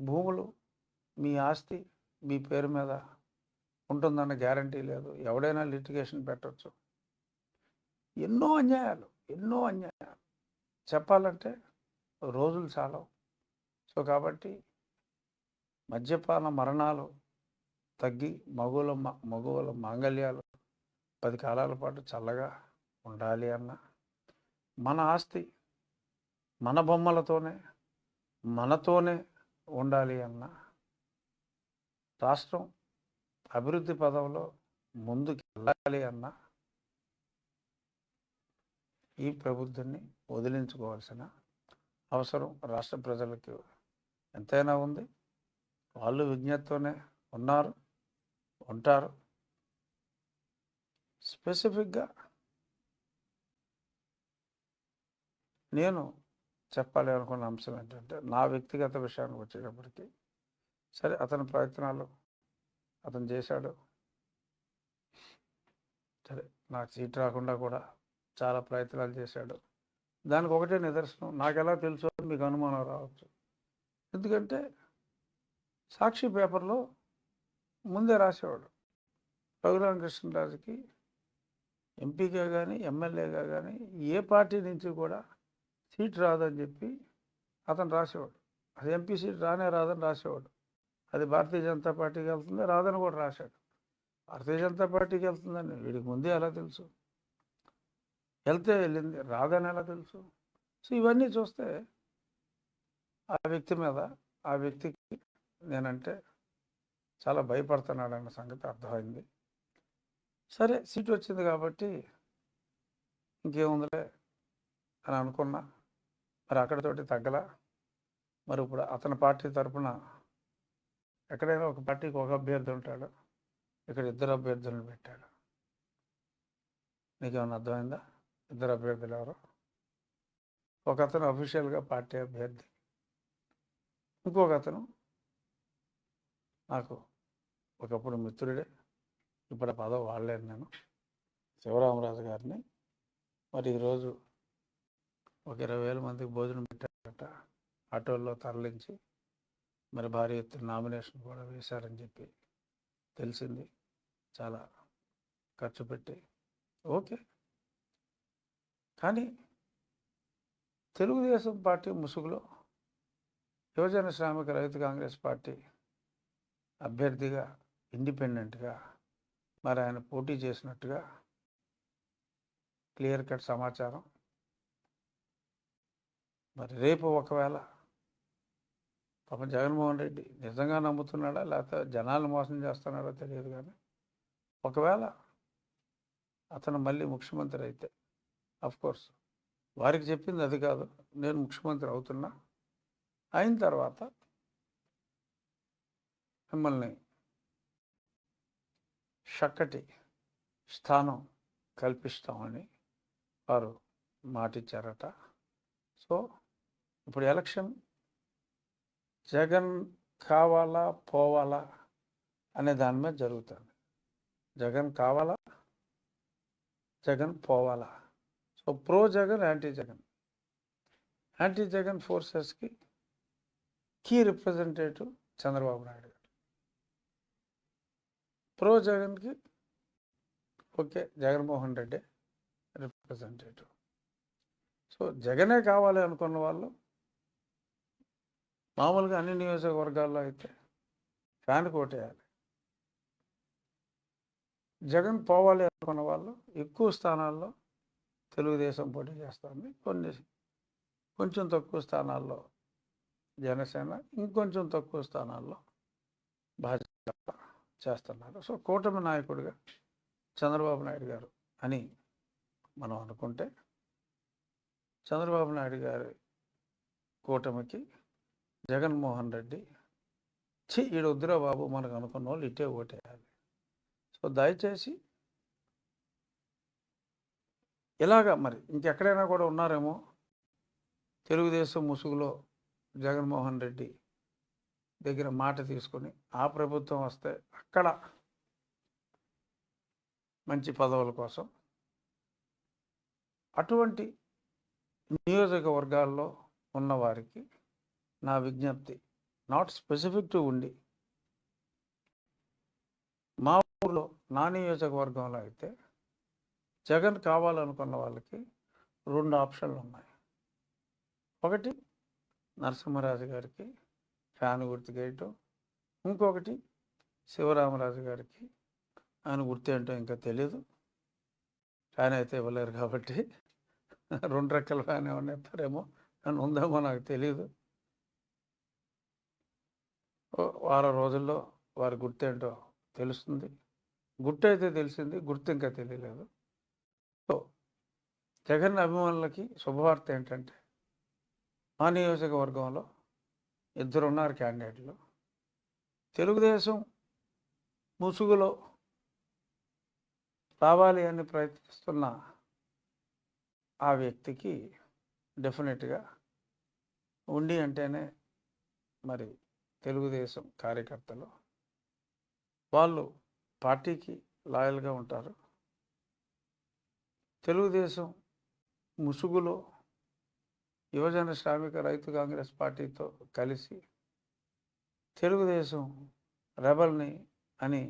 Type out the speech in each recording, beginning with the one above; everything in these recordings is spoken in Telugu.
భూములు మీ ఆస్తి మీ పేరు మీద ఉంటుందన్న గ్యారంటీ లేదు. ఎవడైనా లిటిగేషన్ పెట్టచ్చు. ఎన్నో అన్యాయాలు ఎన్నో అన్యాయాలు. చెప్పాలంటే రోజులు చాలవు. సో కాబట్టి మద్యపాన మరణాలు తగ్గి మగువుల మ- మగువుల మాంగళ్యాలు పది కాలాల పాటు చల్లగా ఉండాలి అన్న మన ఆస్తి మన బొమ్మలతోనే మనతోనే ఉండాలి అన్న. రాష్ట్రం అభివృద్ధి పదంలో ముందుకు వెళ్ళాలి అన్న ఈ ప్రభుత్వాన్ని వదిలించుకోవాల్సిన అవసరం రాష్ట్ర ప్రజలకు ఎంతైనా ఉంది. వాళ్ళు విజ్ఞతతోనే ఉన్నారు ఉంటారు. స్పెసిఫిక్గా నేను చెప్పాలి అనుకున్న అంశం ఏంటంటే నా వ్యక్తిగత విషయానికి వచ్చేటప్పటికి సరే అతని ప్రయత్నాలు అతను చేశాడు. సరే నాకు సీట్ రాకుండా కూడా చాలా ప్రయత్నాలు చేశాడు. దానికి ఒకటే నిదర్శనం నాకు ఎలా తెలుసో మీకు అనుమానం రావచ్చు. ఎందుకంటే సాక్షి పేపర్లో ముందే రాసేవాడు. రఘురామకృష్ణరాజుకి ఎంపీగా కానీ ఎమ్మెల్యేగా కానీ ఏ పార్టీ నుంచి కూడా సీట్ రాదని చెప్పి అతను రాసేవాడు. అది ఎంపీ సీట్ రానే రాదని రాసేవాడు. అది భారతీయ జనతా పార్టీకి వెళ్తుంది? రాదని కూడా రాశాడు. భారతీయ జనతా పార్టీకి వెళ్తుందని వీడికి ముందే ఎలా తెలుసు? వెళ్తే వెళ్ళింది. రాదని ఎలా తెలుసు? సో ఇవన్నీ చూస్తే ఆ వ్యక్తి మీద ఆ వ్యక్తికి నేనంటే చాలా భయపడుతున్నాడన్న సంగతి అర్థమైంది. సరే సీట్ వచ్చింది కాబట్టి ఇంకేముందిలే అని అనుకున్నా. మరి అక్కడతోటి తగ్గలా. మరి ఇప్పుడు అతని పార్టీ తరపున ఎక్కడైనా ఒక పార్టీకి ఒక అభ్యర్థి ఉంటాడు. ఇక్కడ ఇద్దరు అభ్యర్థులను పెట్టాడు. నీకేమైనా అర్థమైందా? ఇద్దరు అభ్యర్థులు ఎవరు? ఒక అతను అఫీషియల్గా పార్టీ అభ్యర్థి. ఇంకొక అతను నాకు ఒకప్పుడు మిత్రుడే. ఇప్పుడు పదవి వాడలేను నేను. శివరామరాజు గారిని. మరి ఈరోజు ఒక ఇరవై వేల మందికి భోజనం పెట్టారట. ఆటోల్లో తరలించి మరి భారీ ఎత్తున నామినేషన్ కూడా వేశారని చెప్పి తెలిసింది. చాలా ఖర్చు పెట్టి. ఓకే. కానీ తెలుగుదేశం పార్టీ ముసుగులో యువజన శ్రామిక రైతు కాంగ్రెస్ పార్టీ అభ్యర్థిగా ఇండిపెండెంట్గా మరి ఆయన పోటీ చేసినట్టుగా క్లియర్ కట్ సమాచారం మరి రేపు ఒకవేళ పాపం జగన్మోహన్ రెడ్డి నిజంగా నమ్ముతున్నాడా? లేకపోతే జనాలు మోసం చేస్తున్నాడో తెలియదు కానీ ఒకవేళ అతను మళ్ళీ ముఖ్యమంత్రి అయితే కోర్స్ వారికి చెప్పింది అది కాదు. నేను ముఖ్యమంత్రి అవుతున్నా. అయిన తర్వాత మిమ్మల్ని చక్కటి స్థానం కల్పిస్తామని వారు మాటిచ్చారట. సో ఇప్పుడు ఎలక్షన్ జగన్ కావాలా పోవాలా అనే దాని మీద జరుగుతుంది. జగన్ కావాలా జగన్ పోవాలా? So pro Jagan anti Jagan. Anti Jagan ఫోర్సెస్కి key representative Chandrababu Naidu garu. Pro జగన్కి okay Jaganmohan Reddy representative. So జగనే కావాలి అనుకున్న వాళ్ళు మామూలుగా అన్ని నియోజకవర్గాల్లో అయితే ఫ్యాన్ కోటేయాలి. జగన్ పోవాలి అనుకున్న వాళ్ళు ఎక్కువ స్థానాల్లో తెలుగుదేశం పోటీ చేస్తుంది కొన్ని కొంచెం తక్కువ స్థానాల్లో జనసేన ఇంకొంచెం తక్కువ స్థానాల్లో భాజపా చేస్తున్నారు. సో కూటమి నాయకుడిగా చంద్రబాబు నాయుడు గారు అని మనం అనుకుంటే చంద్రబాబు నాయుడు గారి కూటమికి జగన్మోహన్ రెడ్డి చి ఈడు వద్దురా బాబు మనకు అనుకున్న వాళ్ళు ఇటే ఓటేయాలి సో దయచేసి ఇలాగా మరి ఇంకెక్కడైనా కూడా ఉన్నారేమో తెలుగుదేశం ముసుగులో జగన్మోహన్ రెడ్డి దగ్గర మాట తీసుకొని ఆ ప్రభుత్వం వస్తే అక్కడ మంచి పదవుల కోసం అటువంటి నియోజకవర్గాల్లో ఉన్నవారికి నా విజ్ఞప్తి. నాట్ స్పెసిఫిక్ టు ఉండి మా ఊర్లో నా నియోజకవర్గంలో అయితే జగన్ కావాలనుకున్న వాళ్ళకి రెండు ఆప్షన్లు ఉన్నాయి. ఒకటి నరసింహరాజు గారికి ఫ్యాన్ గుర్తు గేయటం ఇంకొకటి శివరామరాజు గారికి ఆయన గుర్తు ఏంటో ఇంకా తెలియదు ఫ్యాన్ అయితే ఇవ్వలేరు కాబట్టి రెండు రెక్కల ఫ్యాన్ ఏమన్నా ఇస్తారేమో కానీ ఉందేమో నాకు తెలియదు వారం రోజుల్లో వారి గుర్తేంటో తెలుస్తుంది. గుర్తు అయితే తెలిసింది గుర్తు ఇంకా తెలియలేదు. సో జగన్ అభిమానులకి శుభవార్త ఏంటంటే మా నియోజకవర్గంలో ఇద్దరు ఉన్నారు క్యాండిడేట్లు. తెలుగుదేశం ముసుగులో రావాలి అని ప్రయత్నిస్తున్న ఆ వ్యక్తికి డెఫినెట్గా ఉండి అంటేనే మరి తెలుగుదేశం కార్యకర్తలు వాళ్ళు పార్టీకి లాయల్గా ఉంటారు. తెలుగుదేశం ముసుగులో యువజన శ్రామిక రైతు కాంగ్రెస్ పార్టీతో కలిసి తెలుగుదేశం రెబల్ని అని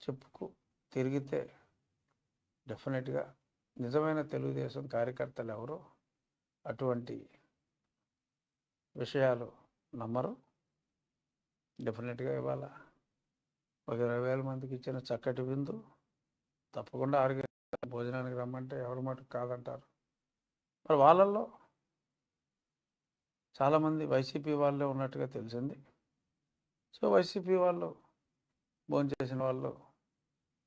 చెప్పుకు తిరిగితే డెఫినెట్గా నిజమైన తెలుగుదేశం కార్యకర్తలు ఎవరో అటువంటి విషయాలు నమ్మరు. డెఫినెట్గా ఇవాళ ఒక ఇరవై వేల మందికి ఇచ్చిన చక్కటి విందు తప్పకుండా ఆరు భోజనానికి రమ్మంటే ఎవరి మటుకు కాదంటారు. మరి వాళ్ళల్లో చాలామంది వైసీపీ వాళ్ళే ఉన్నట్టుగా తెలిసింది. సో వైసీపీ వాళ్ళు భోంచేసిన వాళ్ళు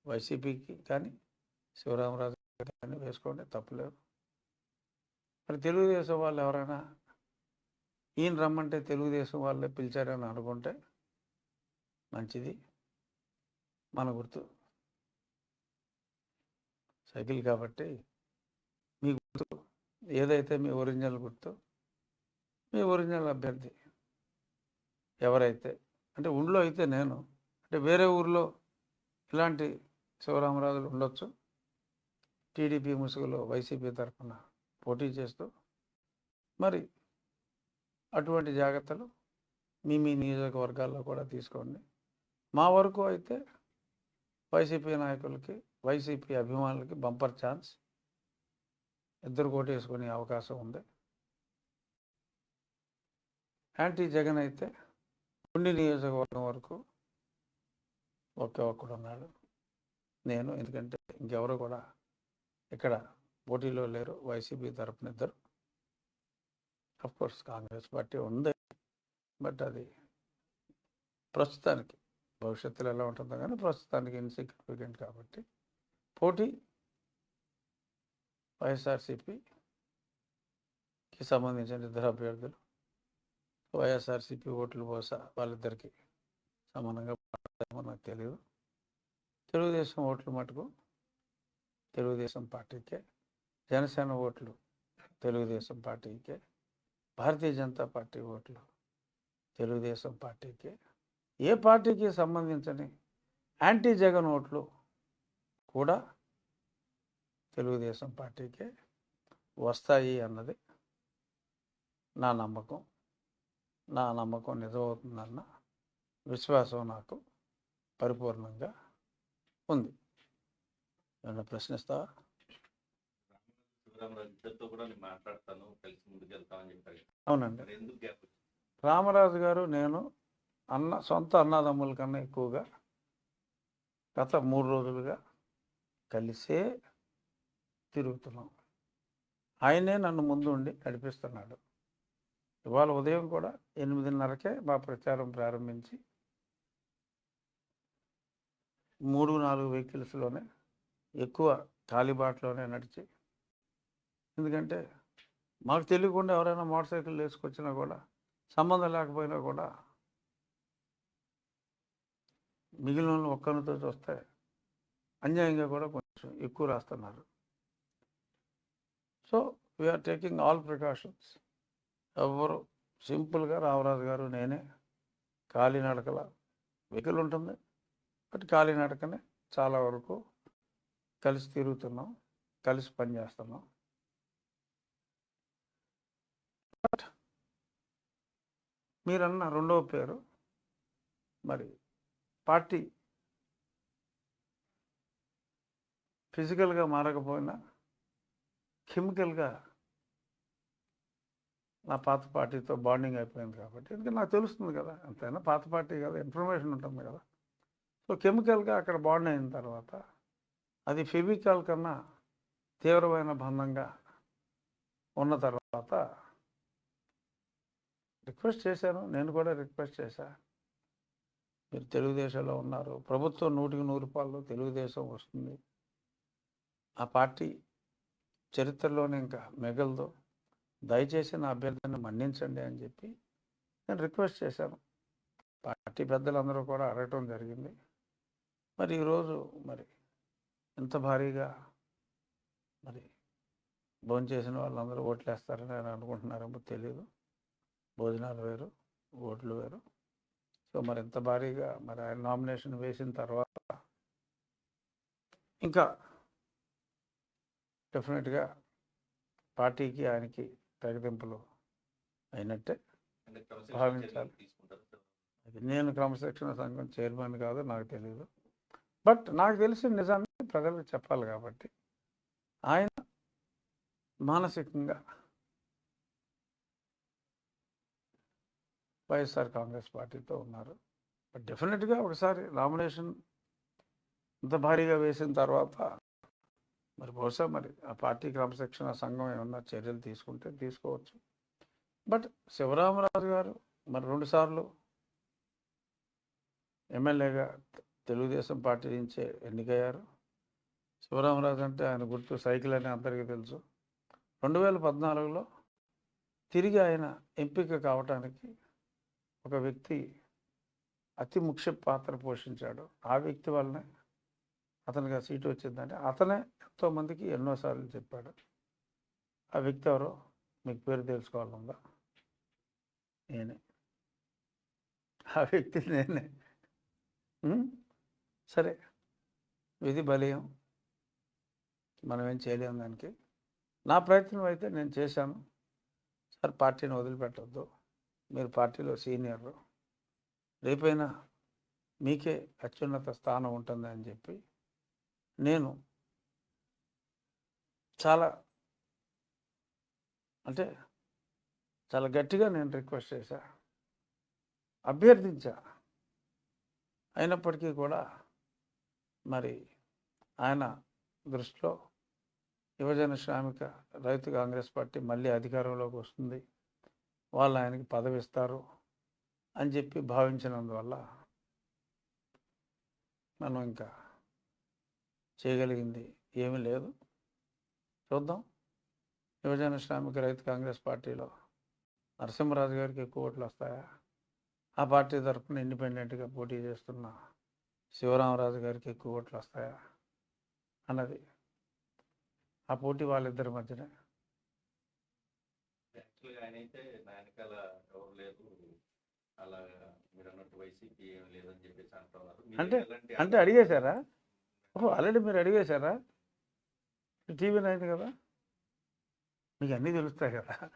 వైసీపీకి కానీ శివరామరాజు కానీ వేసుకోండి తప్పులేదు. మరి తెలుగుదేశం వాళ్ళు ఎవరైనా ఈయన రమ్మంటే తెలుగుదేశం వాళ్ళే పిలిచారని అనుకుంటే మంచిది. మన గుర్తు. సైకిల్ కాబట్టి మీ గుర్తు. ఏదైతే మీ ఒరిజినల్ గుర్తు మీ ఒరిజినల్ అభ్యర్థి ఎవరైతే అంటే ఊళ్ళో అయితే నేను అంటే వేరే ఊర్లో ఇలాంటి శివరామరాజులు ఉండొచ్చు. టీడీపీ ముసుగులో వైసీపీ తరఫున పోటీ చేస్తూ మరి అటువంటి జాగ్రత్తలు మీ మీ నియోజకవర్గాల్లో కూడా తీసుకోండి. మా వరకు అయితే వైసీపీ నాయకులకి వైసీపీ అభిమానులకి బంపర్ ఛాన్స్ ఇద్దరు కోటేసుకునే అవకాశం ఉంది. యాంటీ జగన్ అయితే ఉండి నియోజకవర్గం వరకు ఒకే ఒక్కడు ఉన్నాడు. నేను ఎందుకంటే ఇంకెవరు కూడా ఇక్కడ పోటీలో లేరు. వైసీపీ తరపున ఇద్దరు. కోర్స్ కాంగ్రెస్ పార్టీ ఉంది. బట్ అది ప్రస్తుతానికి భవిష్యత్తులో ఎలా ఉంటుందో కానీ ప్రస్తుతానికి ఇన్సిగ్నిఫికెంట్ కాబట్టి పోటీ వైఎస్ఆర్సీపీకి సంబంధించిన ఇద్దరు అభ్యర్థులు వైఎస్ఆర్సీపీ ఓట్లు బహుశా వాళ్ళిద్దరికి సమానంగా నాకు తెలియదు తెలుగుదేశం ఓట్లు మటుకు తెలుగుదేశం పార్టీకే జనసేన ఓట్లు తెలుగుదేశం పార్టీకే భారతీయ జనతా పార్టీ ఓట్లు తెలుగుదేశం పార్టీకి ఏ పార్టీకి సంబంధించని యాంటీ జగన్ ఓట్లు కూడా తెలుగుదేశం పార్టీకే వస్తాయి అన్నది నా నమ్మకం. నా నమ్మకం నిజమవుతుందన్న విశ్వాసం నాకు పరిపూర్ణంగా ఉంది. ఏమన్నా ప్రశ్నిస్తావా? ఇద్దరితో కూడా నేను మాట్లాడతాను కలిసి ముందుకు వెళ్తామని చెప్పారు. అవునండి. మరి ఎందుకు గ్యాప్ రామరాజు గారు నేను అన్న సొంత అన్నదమ్ముల కన్నా ఎక్కువగా గత మూడు రోజులుగా కలిసే తిరుగుతున్నాం. ఆయనే నన్ను ముందు ఉండి నడిపిస్తున్నాడు. ఇవాళ ఉదయం కూడా ఎనిమిదిన్నరకే మా ప్రచారం ప్రారంభించి మూడు నాలుగు వెహికల్స్లోనే ఎక్కువ కాలిబాట్లోనే నడిచి ఎందుకంటే మాకు తెలియకుండా ఎవరైనా మోటార్ సైకిల్ వేసుకొచ్చినా కూడా సంబంధం లేకపోయినా కూడా మిగిలిన వాళ్ళు ఒక్కరితో చూస్తే అన్యాయంగా కూడా కొంచెం ఎక్కువ రాస్తున్నారు. So we're taking all precautions ఎవరు సింపుల్గా రామరాజు గారు నేనే కాలినడకల వెహికల్ ఉంటుంది బట్ కాలినడకనే చాలా వరకు కలిసి తిరుగుతున్నాం కలిసి పనిచేస్తున్నాం. మీరన్న రెండవ పేరు. మరి పార్టీ ఫిజికల్గా మారకపోయినా కెమికల్గా నా పాత పార్టీతో బాండింగ్ అయిపోయింది కాబట్టి. ఎందుకంటే నాకు తెలుస్తుంది కదా ఎంతైనా పాత పార్టీ కదా ఇన్ఫర్మేషన్ ఉంటుంది కదా. సో కెమికల్గా అక్కడ బాండ్ అయిన తర్వాత అది ఫెవికాల్ కన్నా తీవ్రమైన బంధంగా ఉన్న తర్వాత రిక్వెస్ట్ చేశాను నేను కూడా రిక్వెస్ట్ చేశా. మీరు తెలుగుదేశంలో ఉన్నారు. ప్రభుత్వం నూటికి నూరు రూపాయలు తెలుగుదేశం వస్తుంది. ఆ పార్టీ చరిత్రలోనే ఇంకా మిగలదు. దయచేసి నా అభ్యర్థిని మన్నించండి అని చెప్పి నేను రిక్వెస్ట్ చేశాను. పార్టీ పెద్దలందరూ కూడా అడగటం జరిగింది. మరి ఈరోజు మరి ఇంత భారీగా మరి భోంచేసిన వాళ్ళందరూ ఓట్లేస్తారని నేను అనుకుంటున్నారేమో తెలియదు భోజనాలు వేరు ఓట్లు వేరు సో మరి ఇంత భారీగా మరి ఆయన నామినేషన్ వేసిన తర్వాత ఇంకా డెఫినెట్గా పార్టీకి ఆయనకి తెగదింపులు అయినట్టే భావించాలి. అది నేను క్రమశిక్షణ సంఘం చైర్మన్ కాదు నాకు తెలియదు బట్ నాకు తెలిసిన నిజాన్ని ప్రజలకు చెప్పాలి కాబట్టి ఆయన మానసికంగా వైఎస్ఆర్ కాంగ్రెస్ పార్టీతో ఉన్నారు. బట్ డెఫినెట్గా ఒకసారి నామినేషన్ ఇంత భారీగా వేసిన తర్వాత మరి బహుశా మరి ఆ పార్టీ క్రమశిక్షణ సంఘం ఏమన్నా చర్యలు తీసుకుంటే తీసుకోవచ్చు. బట్ శివరామరాజు గారు మరి రెండుసార్లు ఎమ్మెల్యేగా తెలుగుదేశం పార్టీ నుంచే ఎన్నికయ్యారు. శివరామరాజు అంటే ఆయన గుర్తు సైకిల్ అని అందరికీ తెలుసు. రెండు వేల పద్నాలుగులో తిరిగి ఆయన ఎంపిక కావటానికి ఒక వ్యక్తి అతి ముఖ్య పాత్ర పోషించాడు. ఆ వ్యక్తి వల్లనే అతనికి ఆ సీటు వచ్చిందంటే అతనే ఎంతోమందికి ఎన్నోసార్లు చెప్పాడు. ఆ వ్యక్తి ఎవరో మీకు పేరు తెలుసుకోవాలందా నేనే. ఆ వ్యక్తి నేనే. సరే. విధి బలీయం. మనం ఏం చేయలేము దానికి. నా ప్రయత్నం అయితే నేను చేశాను. సార్ పార్టీని వదిలిపెట్టద్దు. మీరు పార్టీలో సీనియర్ రేపైనా మీకే అత్యున్నత స్థానం ఉంటుందని చెప్పి నేను చాలా అంటే చాలా గట్టిగా నేను రిక్వెస్ట్ చేశా. అభ్యర్థించా. అయినప్పటికీ కూడా మరి ఆయన దృష్టిలో యువజన శ్రామిక రైతు కాంగ్రెస్ పార్టీ మళ్ళీ అధికారంలోకి వస్తుంది. వాళ్ళు ఆయనకి పదవి ఇస్తారు అని చెప్పి భావించినందువల్ల మనం ఇంకా చేయగలిగింది ఏమీ లేదు. చూద్దాం. యువజన శ్రామిక రైతు కాంగ్రెస్ పార్టీలో నరసింహరాజు గారికి ఎక్కువ ఓట్లు వస్తాయా? ఆ పార్టీ తరఫున ఇండిపెండెంట్గా పోటీ చేస్తున్న శివరామరాజు గారికి ఎక్కువ ఓట్లు వస్తాయా? అన్నది ఆ పోటీ వాళ్ళిద్దరి మధ్యనే. వెనకాల ఎవరు లేదు. అలా మీరు అన్నట్టు వైసీపీ ఏం లేదని చెప్పేసి అంటున్నారు అంటే- అంటే అడిగేశారా? ఓహో ఆల్రెడీ మీరు అడిగేశారా? టీవీ నైన్ కదా? మీకు అన్నీ తెలుస్తాయి కదా?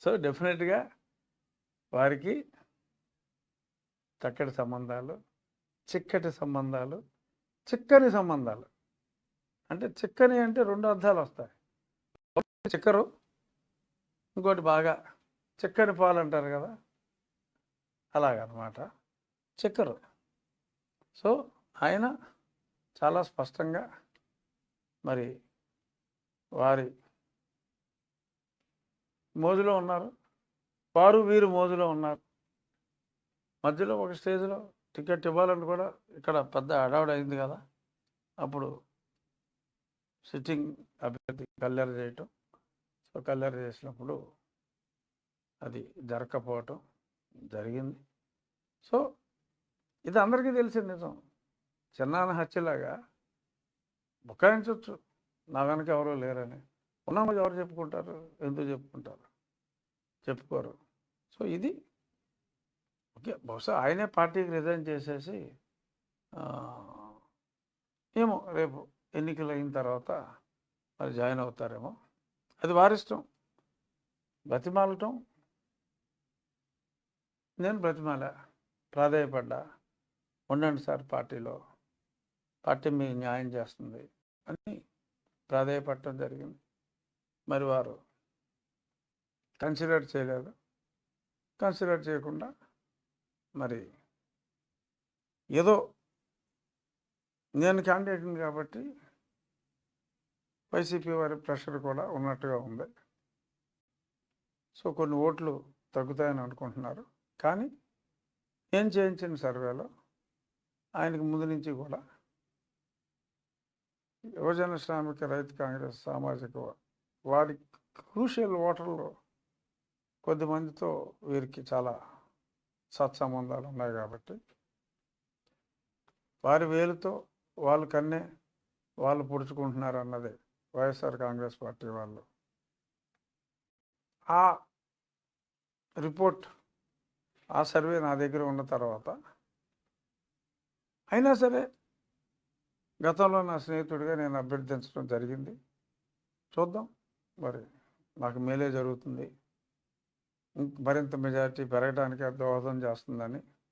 సో డెఫినెట్గా వారికి చక్కటి సంబంధాలు చిక్కటి సంబంధాలు చిక్కని సంబంధాలు. అంటే చిక్కని అంటే రెండు అర్థాలు వస్తాయి. చిక్కరు ఇంకోటి బాగా చిక్కని పాలు అంటారు కదా అలాగనమాట. చిక్కరు. సో ఆయన చాలా స్పష్టంగా మరి వారి మోజులో ఉన్నారు. వారు వీరు మోజులో ఉన్నారు. మధ్యలో ఒక స్టేజ్లో టికెట్ ఇవ్వాలని కూడా ఇక్కడ పెద్ద అడావుడు అయింది కదా. అప్పుడు సిట్టింగ్ అభ్యర్థి కల్లెర చేయటం. సో కల్లెర చేసినప్పుడు అది జరగకపోవటం జరిగింది. సో ఇది అందరికీ తెలిసిన నిజం. చిన్నాన హత్యలాగా బుకాయించవచ్చు నా వెనక ఎవరో లేరని. ఉన్నామని ఎవరు చెప్పుకుంటారు? ఎందుకు చెప్పుకుంటారు? చెప్పుకోరు. సో ఇది ఓకే బహుశా ఆయనే పార్టీకి రిజైన్ చేసేసి ఏమో రేపు ఎన్నికలు అయిన తర్వాత మరి జాయిన్ అవుతారేమో. అది వారిష్టం. బ్రతిమాలటం. నేను బ్రతిమాల? ప్రాధాయపడ్డా? ఉండండి సార్ పార్టీలో. పార్టీ మీకు న్యాయం చేస్తుంది అని ప్రాధాయపడటం జరిగింది. మరి వారు కన్సిడర్ చేయలేదు. కన్సిడర్ చేయకుండా మరి ఏదో నేను క్యాండిడేట్ని కాబట్టి వైసీపీ వారి ప్రెషర్ కూడా ఉన్నట్టుగా ఉంది. సో కొన్ని ఓట్లు తగ్గుతాయని అనుకుంటున్నారు. కానీ ఏం చేయించిన సర్వేలో ఆయనకు ముందు నుంచి కూడా యువజన శ్రామిక రైతు కాంగ్రెస్ సామాజిక వారి క్రూషియల్ ఓటర్లు కొద్దిమందితో వీరికి చాలా సత్సంబంధాలు ఉన్నాయి కాబట్టి వారి వేలుతో వాళ్ళు కన్నే వాళ్ళు పొడుచుకుంటున్నారు అన్నది. వైఎస్ఆర్ కాంగ్రెస్ పార్టీ వాళ్ళు. ఆ రిపోర్ట్ ఆ సర్వే నా దగ్గర ఉన్న తర్వాత అయినా సరే గతంలో నా స్నేహితుడిగా నేను అభ్యర్థించడం జరిగింది. చూద్దాం. మరి నాకు మేలే జరుగుతుంది. మరింత మెజారిటీ పెరగడానికి దోహదం చేస్తుందని